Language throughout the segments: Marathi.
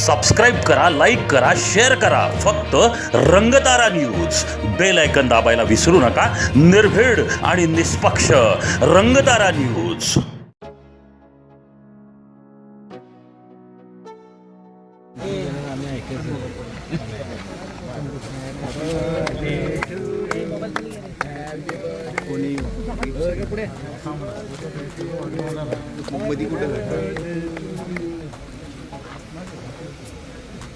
सबस्क्राईब करा लाईक करा शेअर करा. फक्त रंगतारा न्यूज बेल ऐकन दाबायला विसरू नका. निर्भीड आणि निष्पक्ष रंगतारा न्यूज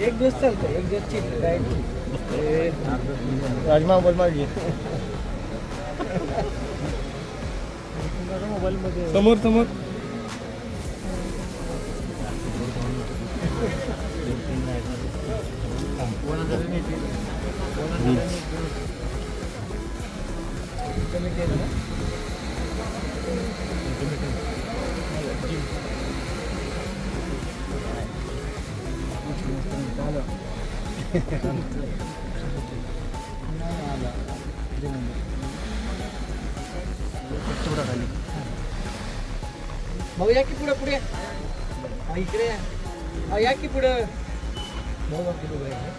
एक दिवस चालतं एक दिवस काय राजमा बोल माझी मोबाईलमध्ये समोर. समोर भाऊ या की पुढं पुढे हा, इकडे या. हा, या की पुढं भाऊ बघ किती आहे.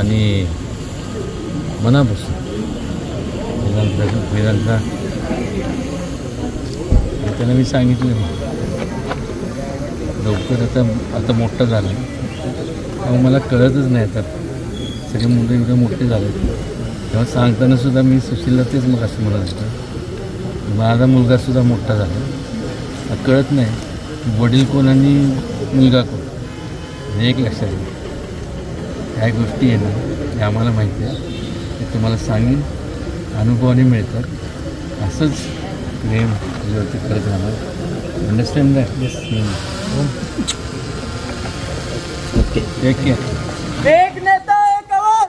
आणि मनापासून वेदांता वेदांता त्याला मी सांगितलं. लवकर आता आता मोठं झालं तेव्हा मला कळतच नाही आता. सगळे मुलं एवढे मोठे झाले तेव्हा सांगताना सुद्धा मी सुशीलला तेच मग असं म्हणत होतं माझा मुलगासुद्धा मोठा झाला. आता कळत नाही वडील कोण आणि मुलगा कोण? हे एक लक्षात येईल. ह्या गोष्टी आहे ना हे आम्हाला माहिती आहे. ते तुम्हाला सांगेन. अनुभवाने मिळतात. असंच प्रेम तुझ्यावरती करत राहणार. अंडरस्टँड दॅट ओके एक